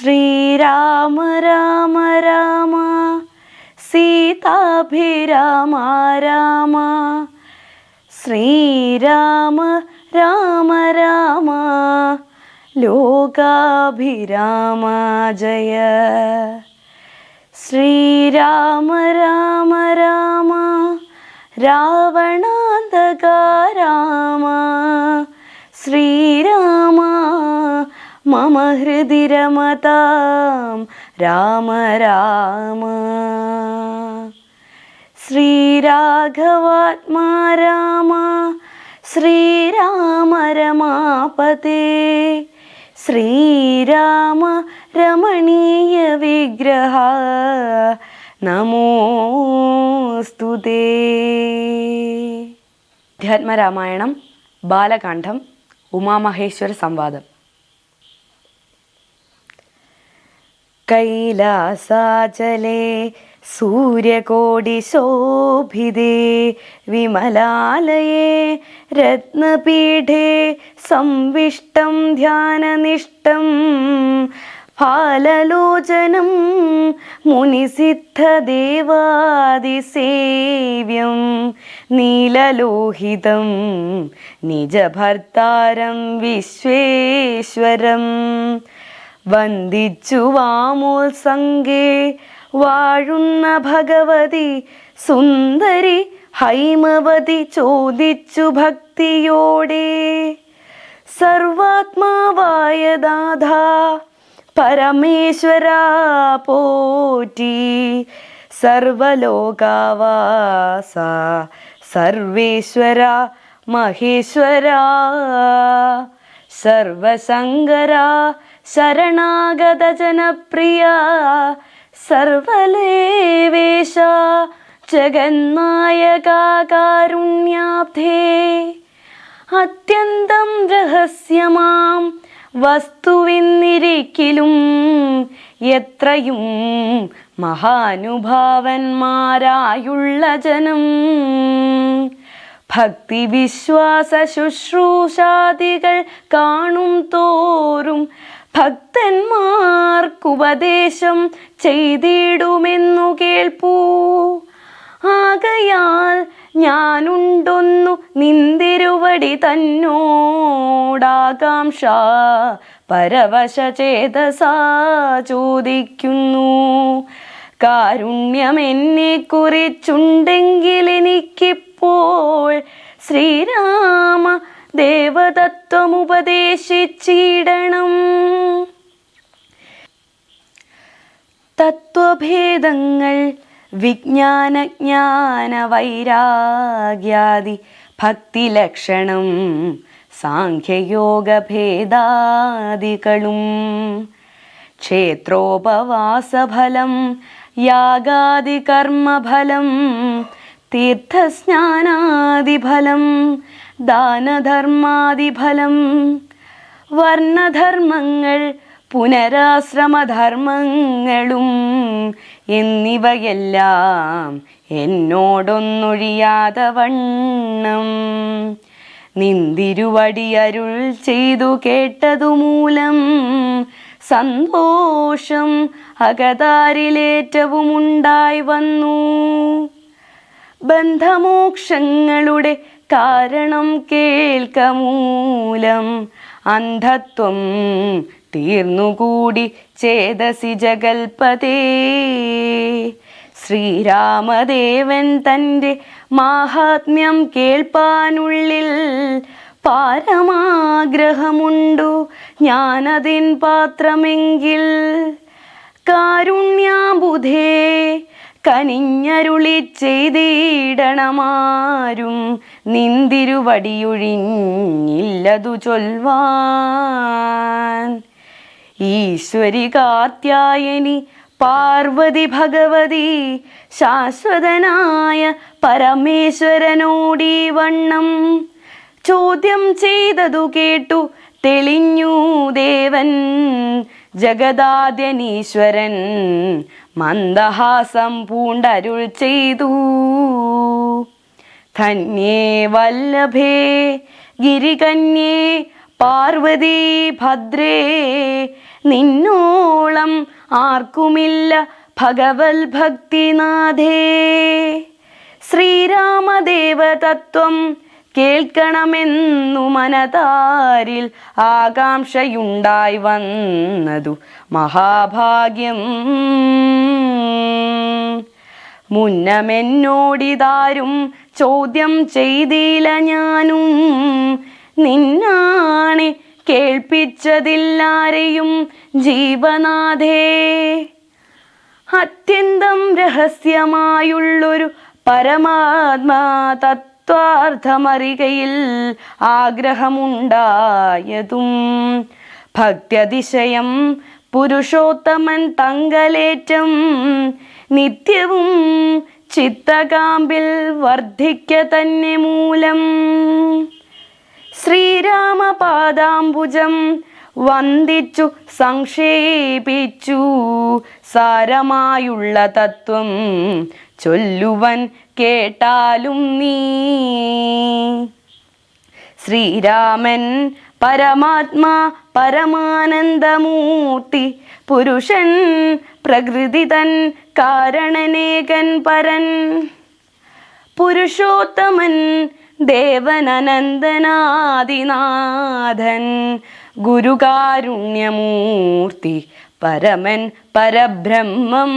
ശ്രീരാമ രാമ രാമ. സീതാഭിരാമ രാമ. ശ്രീരാമ രാമ രാമ. ലോകാഭിരാമ ജയ. ശ്രീരാമ രാമ രാമ. രാവണാന്തകാരാമ. ശ്രീരാമ മമ ഹൃദി രമതാം. രാമ രാമ. ശ്രീരാഘവാത്മാ രാമ ശ്രീരാമ രമാപതേ. ശ്രീരാമ രമണീയ വിഗ്രഹ. നമോസ്തുതേ അധ്യാത്മരാമായണം ബാലകാന്ഡം ഉമാമഹേശ്വര സംവാദം. കൈലാസാചലേ സൂര്യകോടിശോഭിതേ വിമലാലയേ രത്നപീഠേ സംവിഷ്ടം ധ്യാനനിഷ്ടം ഫാലലോചനം മുനിസിദ്ധദേവാദിസേവ്യം നീലലോഹിതം നിജഭർത്താരം വിശ്വേശ്വരം. വന്ദിച്ചു വാമോത്സംഗേ വാഴുന്ന ഭഗവതി സുന്ദരി ഹൈമവതി ചോദിച്ചു ഭക്തിയോടെ. സർവാത്മാവായ ദാധ പരമേശ്വര പോറ്റി. സർവലോകാവാസ സർവേശ്വര മഹേശ്വര. സർവസങ്കര ശരണാഗത ജനപ്രിയ സർവലേവേശ ജഗന്നായകാരുണ്യാബ്ധേ അത്യന്തം രഹസ്യമാം വസ്തുവിന്നിരിക്കിലും എത്രയും മഹാനുഭാവന്മാരായുള്ള ജനം. ഭക്തി വിശ്വാസ ശുശ്രൂഷാദികൾ കാണും തോറും ഭക്തന്മാർക്കുപദേശം ചെയ്തിടുമെന്നു കേൾപ്പൂ. ആകയാൽ ഞാനുണ്ടൊന്നു നിന്തിരുവടി തന്നോടാകാംക്ഷ. പരവശചേതസാ ചോദിക്കുന്നു. കാരുണ്യം എന്നെ കുറിച്ചുണ്ടെങ്കിൽ എനിക്കിപ്പോൾ ശ്രീരാമ ദേവതത്വം ഉപദേശിച്ചിടണം. തത്വഭേദങ്ങൾ വിജ്ഞാനജ്ഞാന വൈരാഗ്യാദി ഭക്തിലക്ഷണം സാഖ്യയോഗഭേദാദികളും ക്ഷേത്രോപവാസഫലം യാഗാദികർമ്മഫലം തീർത്ഥസ്നാനാദിഫലം ദാനധർമാദിഫലം വർണധർമ്മങ്ങൾ പുനരാശ്രമധർമ്മങ്ങളും എന്നിവയെല്ലാം എന്നോടൊന്നൊഴിയാതെ വണ്ണം. നിന്തിരുവടി അരുൾ ചെയ്തു കേട്ടതുമൂലം സന്തോഷം അകതാരിലേറ്റവും ഉണ്ടായി വന്നു. ബന്ധമോക്ഷങ്ങളുടെ കാരണം കേൾക്കമൂലം അന്ധത്വം തീർന്നുകൂടി ചേതസി ജഗൽപതേ. ശ്രീരാമദേവൻ തന്റെ മാഹാത്മ്യം കേൾപ്പാനുള്ളിൽ പാരമാഗ്രഹമുണ്ടു. ഞാനതിൻ പാത്രമെങ്കിൽ കാരുണ്യാബുധേ കനിഞ്ഞരുളി ചെയ്തിടണമാരും നിന്തിരുവടിയൊഴിഞ്ഞില്ലതു ചൊൽവാൻ. ഈശ്വരി കാത്യായനി പാർവതി ഭഗവതി ശാശ്വതനായ പരമേശ്വരനോടീ വണ്ണം ചോദ്യം ചെയ്തതു കേട്ടു തെളിഞ്ഞു ദേവൻ ജഗദാദ്യനീശ്വരൻ മന്ദഹാസം പൂണ്ടരുൾ ചെയ്തു. ധന്യേ വല്ലഭേ ഗിരികന്യേ പാർവതി ഭദ്രേ നിന്നോളം ആർക്കുമില്ല ഭഗവൽ ഭക്തിനാഥേ. ശ്രീരാമദേവ തത്വം കേൾക്കണമെന്നു മനതാരിൽ ആകാംക്ഷയുണ്ടായി വന്നതു മഹാഭാഗ്യം. മുന്നമെന്നോടിതാരും ചോദ്യം ചെയ്തില്ല ഞാനും. നിന്നാണ് കേൾപ്പിച്ചതില്ലാരെയും ജീവനാഥേ. അത്യന്തം രഹസ്യമായുള്ളൊരു പരമാത്മാ തത്വാർത്ഥമറികയിൽ ആഗ്രഹമുണ്ടായതും. ഭക്തിയതിശയം പുരുഷോത്തമൻ തങ്കലേറ്റം നിത്യവും ചിത്തകാമ്പിൽ വർദ്ധിക്ക തന്നെ മൂലം. ശ്രീരാമപാദാംബുജം വന്ദിച്ചു സംക്ഷേപിച്ചു സാരമായുള്ള തത്വം ചൊല്ലുവൻ കേട്ടാലും നീ. ശ്രീരാമൻ പരമാത്മാ പരമാനന്ദമൂർത്തി പുരുഷൻ പ്രകൃതി തൻ കാരണനേകൻ പരൻ. പുരുഷോത്തമൻ ദേവനനന്ദനാദിനാഥൻ ഗുരുകാരുണ്യമൂർത്തി പരമൻ പരബ്രഹ്മം.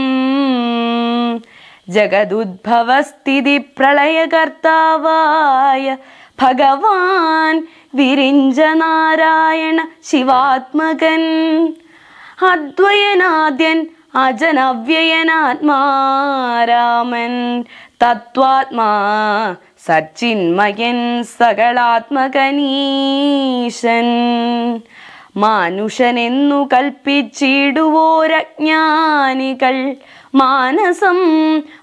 ജഗദുദ്ഭവസ്ഥിതി പ്രളയകർത്താവായ ഭഗവാൻ വിരിഞ്ച നാരായണ ശിവാത്മകൻ. അദ്വയനാദ്യൻ അജനവ്യയനാത്മാരാമൻ. തത്വാത്മാ സച്ചിന്മയൻ സകളാത്മകനീശൻ മാനുഷനെന്നു കൽപ്പിച്ചിടുവോരജ്ഞാനികൾ. മാനസം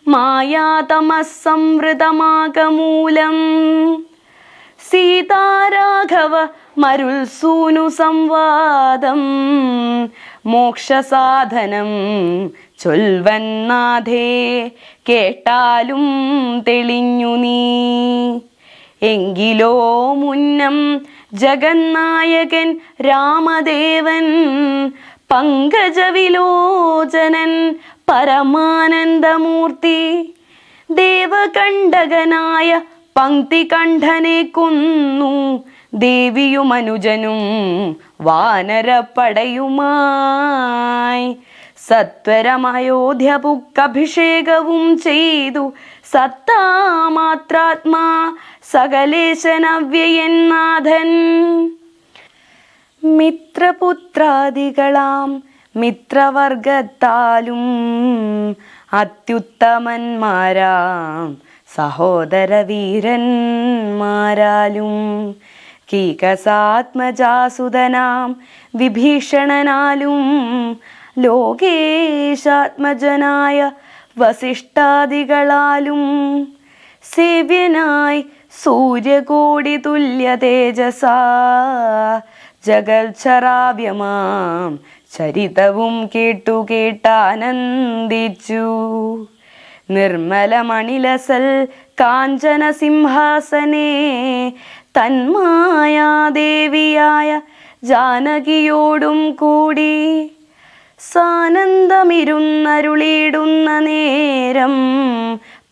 മായാതമസംവൃതമാകമൂലം. സീതാരാഘവ മരുൾസൂനു സംവാദം. മോക്ഷസാധനം ചൊൽവന്നാഥേ കേട്ടാലും തെളിഞ്ഞു നീ. എങ്കിലോ മുന്നം ജഗന്നായകൻ രാമദേവൻ പങ്കജവിലോചനൻ പരമാനന്ദമൂർത്തി. ദേവകണ്ഠകനായ പങ്ക്തികണ്ഠനെ കൊന്നു. ദേവിയും അനുജനും വാനരപ്പടയുമായി. സത്വരമയോധ്യപുക്കഭിഷേകവും ചെയ്തു. സത്താമാത്രാത്മാ സകലേശനവ്യയന്നാഥൻ മിത്രപുത്രാദികളാം മിത്രവർഗത്താലും അത്യുത്തമന്മാരാം സഹോദരവീരന്മാരാലും കീകസാത്മജാസുതനാം വിഭീഷണനാലും ലോകേശാത്മജനായ വസിഷ്ഠാദികളാലും സേവ്യനായി സൂര്യകോടി തുല്യ തേജസാ ജഗൽചരാവ്യമാം. ചരിതവും കേട്ടു കേട്ടാനന്ദിച്ചു. നിർമ്മലമണിലസൽ കാഞ്ചന സിംഹാസനേ തന്മായാദേവിയായ ജാനകിയോടും കൂടി സാനന്ദമിരുന്നരുളിയിടുന്ന നേരം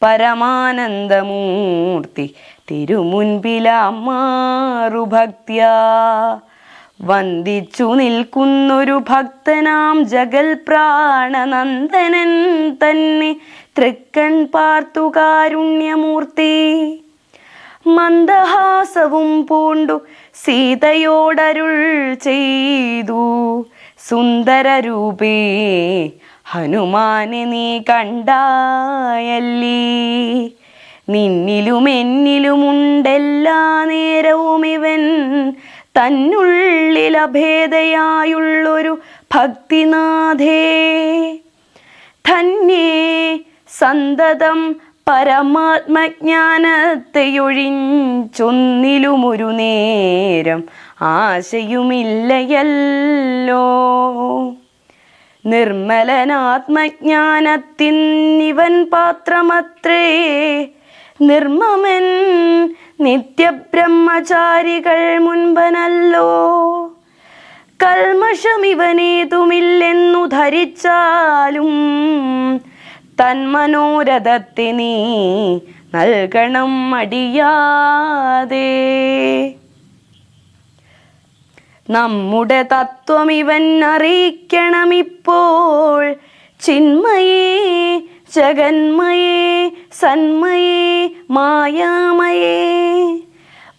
പരമാനന്ദമൂർത്തി തിരുമുൻപിലാമാറുഭക്ത്യാ വന്ദിച്ചു നിൽക്കുന്നൊരു ഭക്തനാം ജഗൽ പ്രാണനന്ദനൻ തന്നെ. തൃക്കൺ പാർത്തു കാരുണ്യമൂർത്തി മന്ദഹാസവും പൂണ്ടു സീതയോടരുൾ ചെയ്തു. സുന്ദരരൂപേ ഹനുമാനെ നീ കണ്ടായല്ലേ. നിന്നിലും എന്നിലുമുണ്ടെല്ലാ നേരവും ഇവൻ തന്നുള്ളിൽ അഭേദയായുള്ളൊരു ഭക്തിനാഥേ. ധന്യേ സന്തതം പരമാത്മജ്ഞാനത്തെയൊഴിഞ്ചൊന്നിലുമൊരു നേരം ആശയുമില്ലയല്ലോ. നിർമ്മലനാത്മജ്ഞാനത്തിൻ ഇവൻ പാത്രമത്രേ. നിർമ്മമൻ നിത്യബ്രഹ്മചാരികൾ മുൻപനല്ലോ. കൽമഷമിവനേതുമില്ലെന്നു ധരിച്ചാലും തന്മനോരഥത്തെ നീ നൽകണം അടിയാതെ നമ്മുടെ തത്വം ഇവൻ അറിയിക്കണമിപ്പോൾ ചിന്മയേ ജഗന്മയേ സന്മയേ മായാമയേ.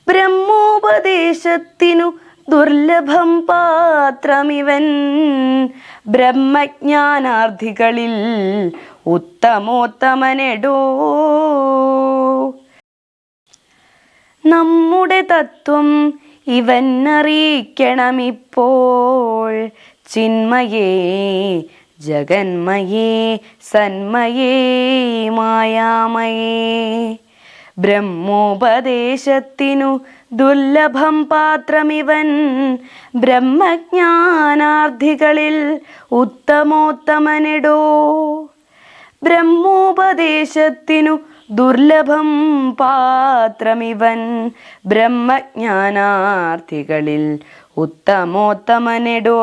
ബ്രഹ്മോപദേശത്തിനു ദുർലഭം പാത്രമിവൻ. ബ്രഹ്മജ്ഞാനാർത്ഥികളിൽ ഉത്തമോത്തമനെടോ. നമ്മുടെ തത്വം ഇവൻ അറിയിക്കണമിപ്പോൾ ചിന്മയേ ജഗന്മയേ സന്മയേ മായാമയേ. ബ്രഹ്മോപദേശത്തിനു ദുർലഭം പാത്രമിവൻ. ബ്രഹ്മജ്ഞാനാർത്ഥികളിൽ ഉത്തമോത്തമനെടോ. ബ്രഹ്മോപദേശത്തിനു ദുർലഭം പാത്രമിവൻ. ബ്രഹ്മജ്ഞാനാർത്ഥികളിൽ ഉത്തമോത്തമനെടോ.